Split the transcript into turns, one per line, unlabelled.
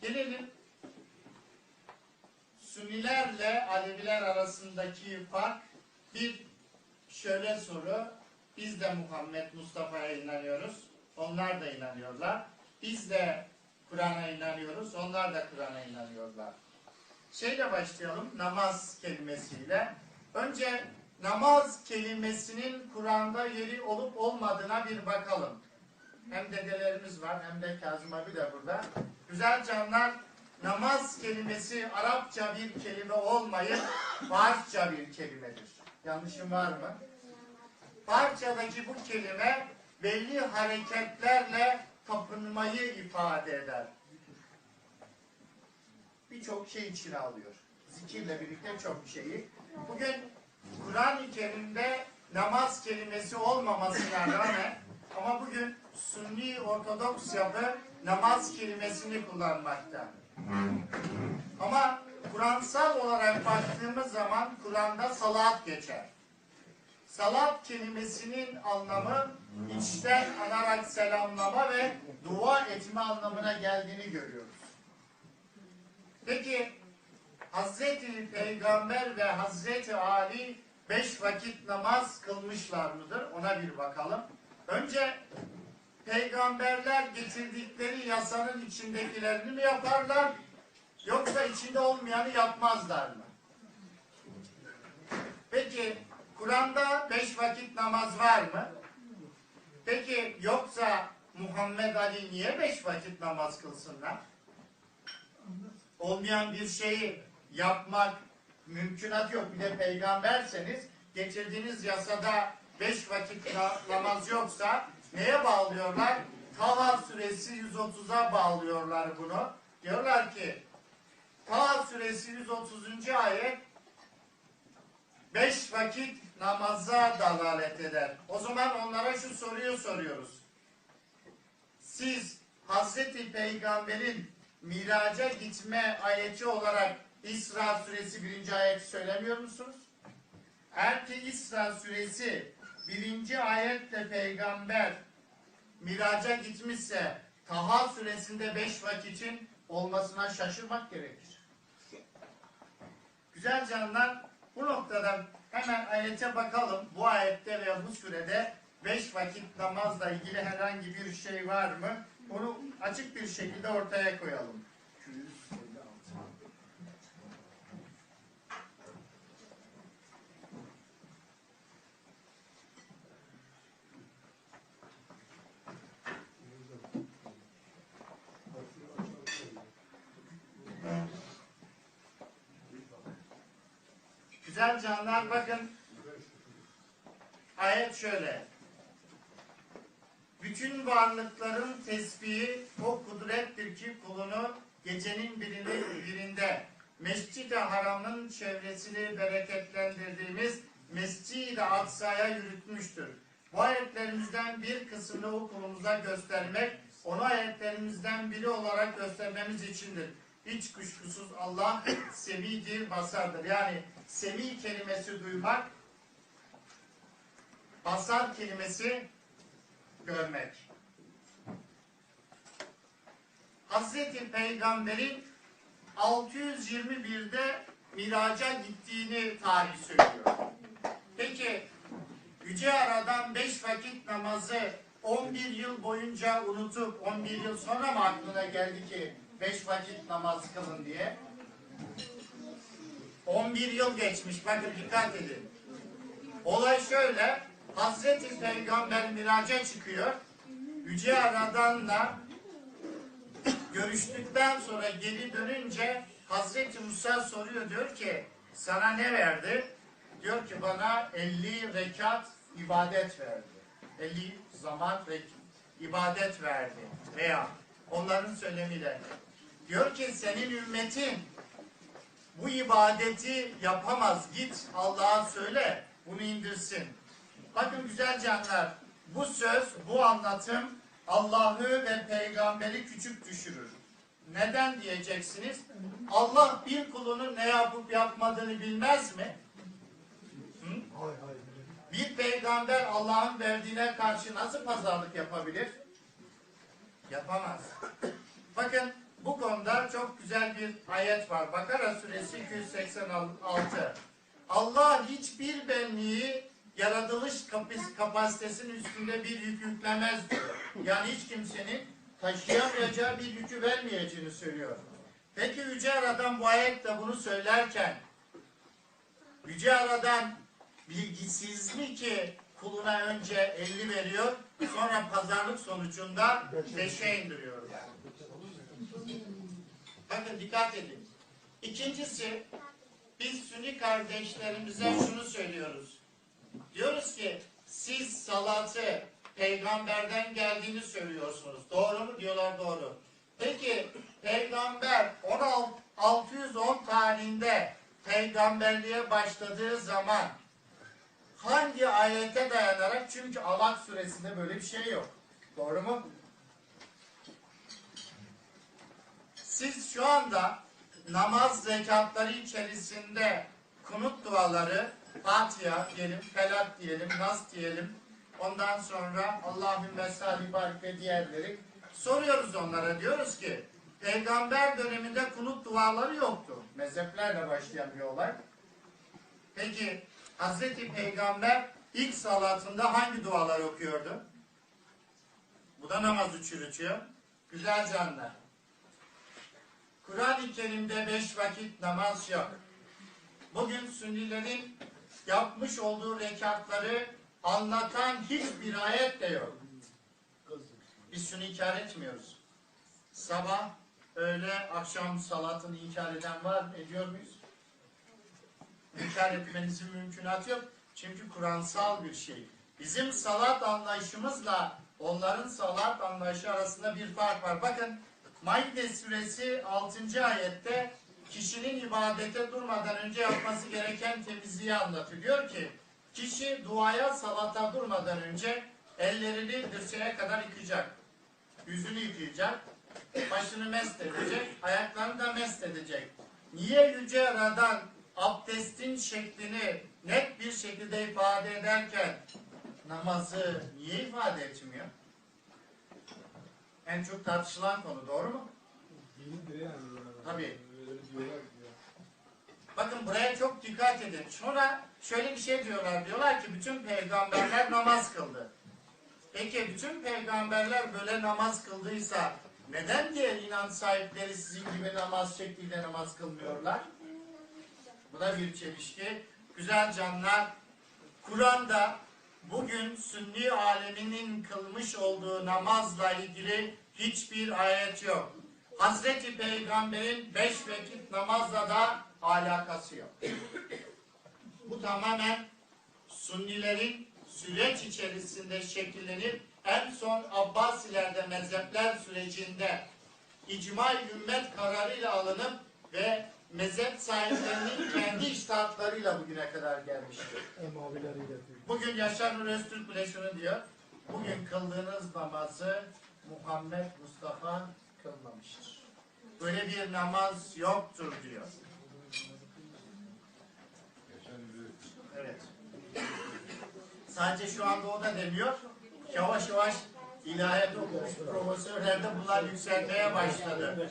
Gelelim Sünnilerle Aleviler arasındaki fark bir şöyle soru. Biz de Muhammed Mustafa'ya inanıyoruz. Onlar da inanıyorlar. Biz de Kur'an'a inanıyoruz. Onlar da Kur'an'a inanıyorlar. Şeyle başlayalım. Namaz kelimesiyle. Önce namaz kelimesinin Kur'an'da yeri olup olmadığına bir bakalım. Hem dedelerimiz var hem de Kazım abi de burada. Güzel canlar namaz kelimesi Arapça bir kelime olmayıp Farsça bir kelimedir. Yanlışım var mı? Farsçadaki bu kelime belli hareketlerle tapınmayı ifade eder. Birçok şey içine alıyor. Zikirle birlikte çok şeyi. Bugün Kur'an-ı Kerim'de namaz kelimesi olmamasına rağmen ama bugün Sünni Ortodoks yapı namaz kelimesini kullanmakta. Ama Kur'ansal olarak baktığımız zaman Kur'an'da salat geçer. Salat kelimesinin anlamı içten anarak selamlama ve dua etme anlamına geldiğini görüyoruz. Peki Hazreti Peygamber ve Hazreti Ali beş vakit namaz kılmışlar mıdır? Ona bir bakalım. Önce peygamberler getirdikleri yasanın içindekilerini mi yaparlar? Yoksa içinde olmayanı yapmazlar mı? Peki Kur'an'da beş vakit namaz var mı? Peki yoksa Muhammed Ali niye beş vakit namaz kılsınlar? Olmayan bir şeyi yapmak mümkünat yok. Bir de peygamberseniz getirdiğiniz yasada beş vakit na- namaz yoksa neye bağlıyorlar? Taha suresi 130'a bağlıyorlar bunu. Diyorlar ki Taha suresi 130. ayet beş vakit namaza dalalet eder. O zaman onlara şu soruyu soruyoruz. Siz Hazreti Peygamber'in miraca gitme ayeti olarak İsra suresi birinci ayeti söylemiyor musunuz? Eğer ki İsra suresi birinci ayetle peygamber miraca gitmişse Taha suresinde beş vakitin olmasına şaşırmak gerekir. Güzel canlar bu noktada hemen ayete bakalım. Bu ayette veya bu surede beş vakit namazla ilgili herhangi bir şey var mı? Onu açık bir şekilde ortaya koyalım. Güzel canlar bakın. Ayet şöyle. Bütün varlıkların tesbihi o kudrettir ki kulunu gecenin birinde, birinde Mescid-i Haram'ın çevresini bereketlendirdiğimiz Mescid-i Aksa'ya yürütmüştür. Bu ayetlerimizden bir kısmını o kulumuza göstermek, onu ayetlerimizden biri olarak göstermemiz içindir. Hiç kuşkusuz Allah semidir, basardır. Yani semi kelimesi duymak, basar kelimesi görmek. Hazreti Peygamber'in 621'de miraca gittiğini tarih söylüyor. Peki Yüce Aradan 5 vakit namazı 11 yıl boyunca unutup 11 yıl sonra mı aklına geldi ki 5 vakit namaz kılın diye? 11 yıl geçmiş. Bakın dikkat edin. Olay şöyle. Hazreti Peygamber miraca çıkıyor. Yüce Aradan'la görüştükten sonra geri dönünce Hazreti Musa soruyor diyor ki sana ne verdi? Diyor ki bana 50 rekat ibadet verdi. 50 zaman rek ibadet verdi. Veya onların söylemiyle. Diyor ki senin ümmetin bu ibadeti yapamaz. Git Allah'a söyle bunu indirsin. Bakın güzel canlar bu söz, bu anlatım Allah'ı ve peygamberi küçük düşürür. Neden diyeceksiniz? Allah bir kulunun ne yapıp yapmadığını bilmez mi? Hı? Bir peygamber Allah'ın verdiğine karşı nasıl pazarlık yapabilir? Yapamaz. Bakın bu konuda çok güzel bir ayet var. Bakara suresi 286. Allah hiçbir benliği yaratılış kapasitesinin üstünde bir yük yüklemez diyor. Yani hiç kimsenin taşıyamayacağı bir yükü vermeyeceğini söylüyor. Peki Yüce Aradan bu ayette bunu söylerken Yüce Aradan bilgisiz mi ki kuluna önce 50 veriyor sonra pazarlık sonucunda 5'e indiriyor. Bakın dikkat edin. İkincisi biz Sünni kardeşlerimize şunu söylüyoruz. Diyoruz ki siz salatı peygamberden geldiğini söylüyorsunuz. Doğru mu? Diyorlar doğru. Peki peygamber 16, 610 tarihinde peygamberliğe başladığı zaman hangi ayete dayanarak? Çünkü Alak suresinde böyle bir şey yok. Doğru mu? Siz şu anda namaz zekatları içerisinde kunut duaları, Fatiha diyelim, Felak diyelim, Nas diyelim. Ondan sonra Allahümme salli barik ve diğerleri soruyoruz onlara. Diyoruz ki peygamber döneminde kunut duaları yoktu. Mezheplerle başlayan bir olay. Peki Hazreti Peygamber ilk salatında hangi dualar okuyordu? Bu da namazı çürütüyor. Güzel canlar. Kur'an-ı Kerim'de beş vakit namaz yok. Bugün Sünnilerin yapmış olduğu rekatları anlatan hiçbir ayet de yok. Biz şunu inkar etmiyoruz. Sabah, öğle, akşam salatını inkar eden var? Ediyor muyuz? İnkar etmenizin mümkünatı yok. Çünkü Kur'ansal bir şey. Bizim salat anlayışımızla onların salat anlayışı arasında bir fark var. Bakın Maide suresi 6. ayette kişinin ibadete durmadan önce yapması gereken temizliği anlatıyor. Diyor ki kişi duaya salata durmadan önce ellerini dirseğe kadar yıkayacak. Yüzünü yıkayacak. Başını mest edecek. Ayaklarını da mest edecek. Niye Yüce Aradan abdestin şeklini net bir şekilde ifade ederken namazı niye ifade etmiyor? En çok tartışılan konu doğru mu? Tabii.
Ya.
Bakın buraya çok dikkat edin. Sonra şöyle bir şey diyorlar. Diyorlar ki bütün peygamberler namaz kıldı. Peki bütün peygamberler böyle namaz kıldıysa neden diğer inanç sahipleri sizin gibi namaz şekliyle namaz kılmıyorlar? Bu da bir çelişki. Güzel canlar, Kur'an'da bugün Sünni aleminin kılmış olduğu namazla ilgili hiçbir ayet yok. Hazreti Peygamber'in beş vakit namazla da alakası yok. Bu tamamen Sunnilerin süreç içerisinde şekillenip en son Abbasilerde mezhepler sürecinde icma ümmet kararıyla alınıp ve mezhep sahiplerinin kendi iştahatlarıyla bugüne kadar gelmiştir. Bugün Yaşar Nur Öztürk bile şunu diyor. Bugün kıldığınız namazı Muhammed Mustafa kılmamıştır. Böyle bir namaz yoktur diyor. Evet. Sadece şu anda o da demiyor. Yavaş yavaş ilahiyat okumuş profesörlerde bunlar yükselmeye başladı.